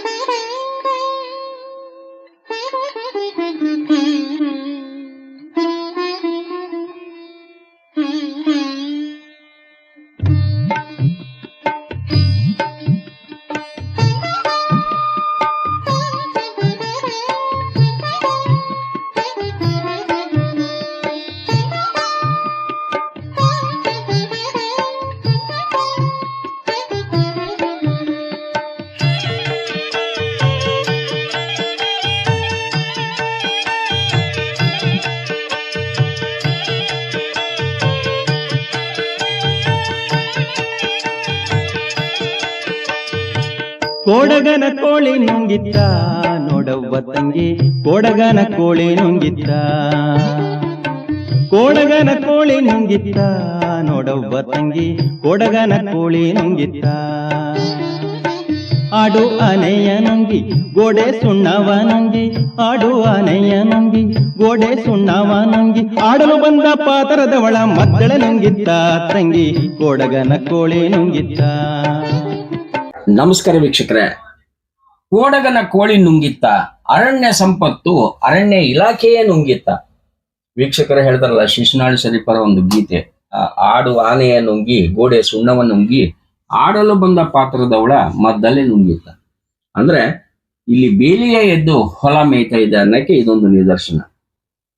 Bye-bye. ಕೋಡಗನ ಕೋಳಿ ನುಂಗಿತ್ತ, ನೋಡವ್ವ ತಂಗಿ. ಕೋಡಗನ ಕೋಳಿ ನುಂಗಿತ್ತ. ಕೋಡಗನ ಕೋಳಿ ನುಂಗಿತ್ತ, ನೋಡವ್ವ ತಂಗಿ. ಕೋಡಗನ ಕೋಳಿ ನುಂಗಿತ್ತ. ಆಡು ಆನೆಯ ನುಂಗಿ, ಗೋಡೆ ಸುಣ್ಣವ ನುಂಗಿ. ಆಡು ಆನೆಯ ನುಂಗಿ, ಗೋಡೆ ಸುಣ್ಣವ ನುಂಗಿ. ಆಡಲು ಬಂದ ಪಾತರದವಳ ಮದ್ದಳ ನುಂಗಿತ್ತ ತಂಗಿ. ಕೋಡಗನ ಕೋಳಿ ನುಂಗಿತ್ತ. ನಮಸ್ಕಾರ ವೀಕ್ಷಕರೇ. ಕೋಡಗನ ಕೋಳಿ ನುಂಗಿತ್ತ, ಅರಣ್ಯ ಸಂಪತ್ತು, ಅರಣ್ಯ ಇಲಾಖೆಯೇ ನುಂಗಿತ್ತ. ವೀಕ್ಷಕರೇ ಹೇಳ್ತಾರಲ್ಲ ಶಿಶುನಾಳು ಶರೀಫರ ಒಂದು ಗೀತೆ. ಆಡು ಆನೆಯ ನುಂಗಿ ಗೋಡೆ ಸುಣ್ಣವ ನುಂಗಿ, ಆಡಲು ಬಂದ ಪಾತ್ರದವಳ ಮದ್ದಲ್ಲೇ ನುಂಗಿತ್ತ. ಅಂದ್ರೆ, ಇಲ್ಲಿ ಬೇಲಿಯ ಎದ್ದು ಹೊಲ ಮೇಯ್ತಾ ಇದೆ ಅನ್ನಕ್ಕೆ ಇದೊಂದು ನಿದರ್ಶನ.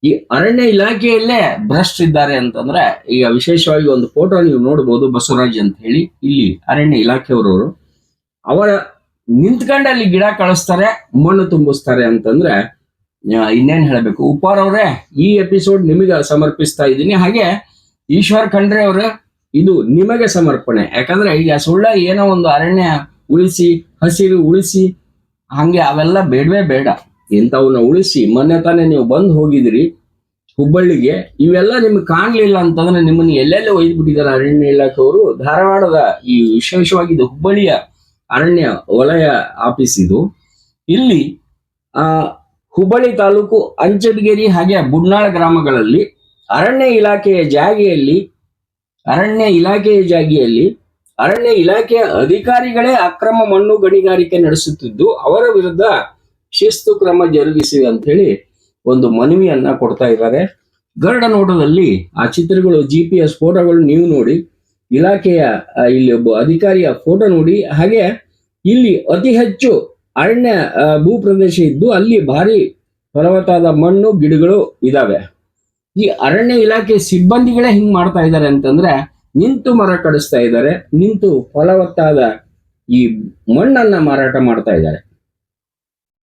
ಈ ಅರಣ್ಯ ಇಲಾಖೆಯಲ್ಲೇ ಭ್ರಷ್ಟಿದ್ದಾರೆ ಅಂತಂದ್ರೆ, ಈಗ ವಿಶೇಷವಾಗಿ ಒಂದು ಫೋಟೋ ನೀವು ನೋಡಬಹುದು ಬಸವರಾಜ್ ಅಂತ ಹೇಳಿ, ಇಲ್ಲಿ ಅರಣ್ಯ ಇಲಾಖೆಯವರವರು ಅವರ ನಿಂತ್ಕೊಂಡು ಅಲ್ಲಿ ಗಿಡ ಕಳಿಸ್ತಾರೆ, ಮಣ್ಣು ತುಂಬಿಸ್ತಾರೆ ಅಂತಂದ್ರೆ ಇನ್ನೇನ್ ಹೇಳಬೇಕು? ಉಪ್ಪಾರ್ ಅವರೇ, ಈ ಎಪಿಸೋಡ್ ನಿಮಗೆ ಸಮರ್ಪಿಸ್ತಾ ಇದ್ದೀನಿ. ಹಾಗೆ ಈಶ್ವರ್ ಖಂಡ್ರೆ ಅವರೇ, ಇದು ನಿಮಗೆ ಸಮರ್ಪಣೆ. ಯಾಕಂದ್ರೆ ಈಗ ಸುಳ್ಳ ಏನೋ ಒಂದು ಅರಣ್ಯ ಉಳಿಸಿ, ಹಸಿರು ಉಳಿಸಿ, ಹಂಗೆ ಅವೆಲ್ಲ ಬೇಡವೇ ಬೇಡ. ಇಂಥವನ್ನ ಉಳಿಸಿ, ಮೊನ್ನೆ ತಾನೇ ನೀವು ಬಂದು ಹೋಗಿದಿರಿ, ಹುಬ್ಬಳ್ಳಿಗೆ, ಇವೆಲ್ಲ ನಿಮ್ಗೆ ಕಾಣ್ಲಿಲ್ಲ ಅಂತಂದ್ರೆ ನಿಮ್ಮನ್ನ ಎಲ್ಲೆಲ್ಲಿ ಒಯ್ದು ಬಿಟ್ಟಿದ್ದಾರೆ ಅರಣ್ಯ ಇಲಾಖೆಯವರು. ಧಾರವಾಡದ ಈ ವಿಶೇಷವಾಗಿ ಹುಬ್ಬಳ್ಳಿಯ ಅರಣ್ಯ ವಲಯ ಆಫೀಸ್ ಇದು. ಇಲ್ಲಿ, ಆ, ಹುಬ್ಬಳ್ಳಿ ತಾಲೂಕು ಅಂಚನಗಿರಿ ಹಾಗೆ ಬುಡ್ನಾಳ ಗ್ರಾಮಗಳಲ್ಲಿ ಅರಣ್ಯ ಇಲಾಖೆಯ ಜಾಗೆಯಲ್ಲಿ, ಅರಣ್ಯ ಇಲಾಖೆಯ ಜಾಗೆಯಲ್ಲಿ ಅರಣ್ಯ ಇಲಾಖೆಯ ಅಧಿಕಾರಿಗಳೇ ಅಕ್ರಮ ಮಣ್ಣು ಗಣಿಗಾರಿಕೆ ನಡೆಸುತ್ತಿದ್ದು, ಅವರ ವಿರುದ್ಧ ಶಿಸ್ತು ಕ್ರಮ ಜರುಗಿಸಿ ಅಂತ ಹೇಳಿ ಒಂದು ಮನವಿಯನ್ನ ಕೊಡ್ತಾ ಇದ್ದಾರೆ. ಗರುಡ ನೋಟದಲ್ಲಿ ಆ ಚಿತ್ರಗಳು ಜಿ ಪಿ ಫೋಟೋಗಳು ನೀವು ನೋಡಿ ಇಲಾಖೆಯ ಇಲ್ಲಿ ಒಬ್ಬ ಅಧಿಕಾರಿಯ ಫೋಟೋ ನೋಡಿ, ಹಾಗೆ ಇಲ್ಲಿ ಅತಿ ಹೆಚ್ಚು ಅರಣ್ಯ ಭೂಪ್ರದೇಶ ಇದ್ದು ಅಲ್ಲಿ ಭಾರಿ ಫಲವತ್ತಾದ ಮಣ್ಣು, ಗಿಡಗಳು ಇದಾವೆ. ಈ ಅರಣ್ಯ ಇಲಾಖೆ ಸಿಬ್ಬಂದಿಗಳೇ ಹಿಂಗ್ ಮಾಡ್ತಾ ಇದ್ದಾರೆ ಅಂತಂದ್ರೆ ನಿಂತು ಮರ ಕಡಿಸ್ತಾ ಇದ್ದಾರೆ ನಿಂತು ಫಲವತ್ತಾದ ಈ ಮಣ್ಣನ್ನ ಮಾರಾಟ ಮಾಡ್ತಾ ಇದ್ದಾರೆ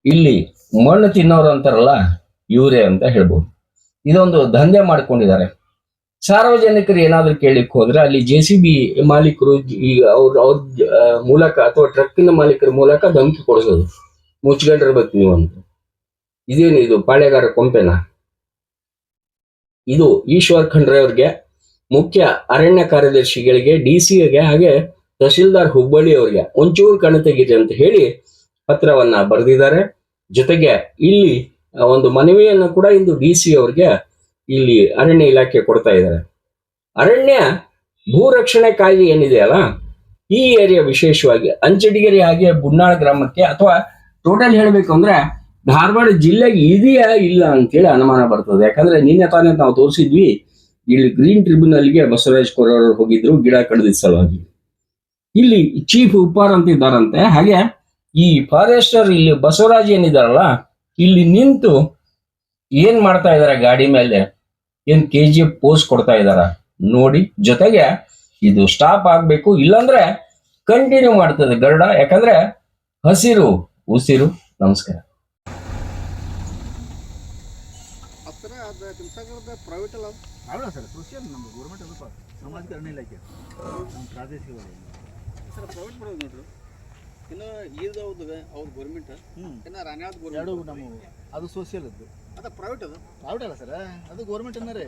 ಇಲ್ಲಿ ಮಣ್ಣು ತಿನ್ನೋರು ಅಂತಾರಲ್ಲ ಇವರೇ ಅಂತ ಹೇಳ್ಬೋದು. ಇದೊಂದು ದಂಧೆ ಮಾಡ್ಕೊಂಡಿದ್ದಾರೆ. ಸಾರ್ವಜನಿಕರು ಏನಾದ್ರೂ ಕೇಳಿಕ್ ಹೋದ್ರೆ ಅಲ್ಲಿ ಜೆ ಸಿ ಬಿ ಮಾಲೀಕರು ಅವ್ರ ಅವ್ರ ಮೂಲಕ ಅಥವಾ ಟ್ರಕ್ಕಿನ ಮಾಲೀಕರ ಮೂಲಕ ಧಮಕಿ ಕೊಡಿಸೋದು. ಮುಚ್ಕೊಂಡಿರ್ಬೇಕು ನೀವು ಅಂತ. ಇದೇನು ಇದು ಪಾಳೆಗಾರ ಕೊಂಪೆನ? ಇದು ಈಶ್ವರ್ ಖಂಡ್ರೆ ಅವ್ರಿಗೆ ಮುಖ್ಯ ಅರಣ್ಯ ಕಾರ್ಯದರ್ಶಿಗಳಿಗೆ ಡಿ ಗೆ ಹಾಗೆ ತಹಶೀಲ್ದಾರ್ ಹುಬ್ಬಳ್ಳಿ ಅವರಿಗೆ ಒಂಚೂರು ಕಣ ತೆಗಿದೆ ಅಂತ ಹೇಳಿ ಪತ್ರವನ್ನ ಬರೆದಿದ್ದಾರೆ. ಜೊತೆಗೆ ಇಲ್ಲಿ ಒಂದು ಮನವಿಯನ್ನು ಕೂಡ ಇಂದು ಡಿ ಸಿ ಅವ್ರಿಗೆ ಇಲ್ಲಿ ಅರಣ್ಯ ಇಲಾಖೆ ಕೊಡ್ತಾ ಇದ್ದಾರೆ. ಅರಣ್ಯ ಭೂ ರಕ್ಷಣೆ ಕಾಯ್ದೆ ಏನಿದೆಯಲ್ಲ ಈ ಏರಿಯಾ ವಿಶೇಷವಾಗಿ ಅಂಚಡಿಗೆರೆ ಹಾಗೆ ಬುನ್ನಾಳ ಗ್ರಾಮಕ್ಕೆ ಅಥವಾ ಟೋಟಲ್ ಹೇಳಬೇಕು ಅಂದ್ರೆ ಧಾರವಾಡ ಜಿಲ್ಲೆಗೆ ಇದೆಯಾ ಇಲ್ಲ ಅಂತೇಳಿ ಅನುಮಾನ ಬರ್ತದೆ. ಯಾಕಂದ್ರೆ ನಿನ್ನೆ ತಾನೇ ನಾವು ತೋರಿಸಿದ್ವಿ, ಇಲ್ಲಿ ಗ್ರೀನ್ ಟ್ರಿಬ್ಯುನಲ್ಗೆ ಬಸವರಾಜ್ ಕೋರವರು ಹೋಗಿದ್ರು, ಗಿಡ ಕಡಿದ ಸಲುವಾಗಿ. ಇಲ್ಲಿ ಚೀಫ್ ಉಪ್ಪಾರ್ ಅಂತ ಇದ್ದಾರಂತೆ. ಹಾಗೆ ಈ ಫಾರೆಸ್ಟರ್ ಇಲ್ಲಿ ಬಸವರಾಜ್ ಏನಿದಾರಲ್ಲ ಇಲ್ಲಿ ನಿಂತು ಏನ್ ಮಾಡ್ತಾ ಇದಾರೆ ಗಾಡಿ ಮೇಲೆ? ಏನ್ ಕೆ ಜಿ ಎಫ್ ಪೋಸ್ಟ್ ಕೊಡ್ತಾ ಇದಾರ? ನೋಡಿ ಜೊತೆಗೆ ಇದು ಸ್ಟಾಪ್ ಆಗ್ಬೇಕು ಇಲ್ಲಾಂದ್ರೆ ಕಂಟಿನ್ಯೂ ಮಾಡ್ತದೆ ಗರುಡ. ಯಾಕಂದ್ರೆ ಹಸಿರು ಉಸಿರು ನಮಸ್ಕಾರ. ಸರ್. ಪ್ರೈವೇಟ್ ನೋಡ್ರಿ. ಇನ್ನು ಈದವ್ದು ಅವ್ರ ಗೌರ್ಮೆಂಟ್ ಇನ್ನು ರಾಣ್ಯಾವ್ದು ಗೌರ್ಮೆಂಟ್ ಅದು ಸೋಷಿಯಲ್ ಅದು ಅದ ಪ್ರೈವೇಟ್ ಅದು ಪ್ರಾವಿಟ್ ಅಲ್ಲ ಸರ್ ಅದು ಗೌರ್ಮೆಂಟ್ ಅನ್ನರೇ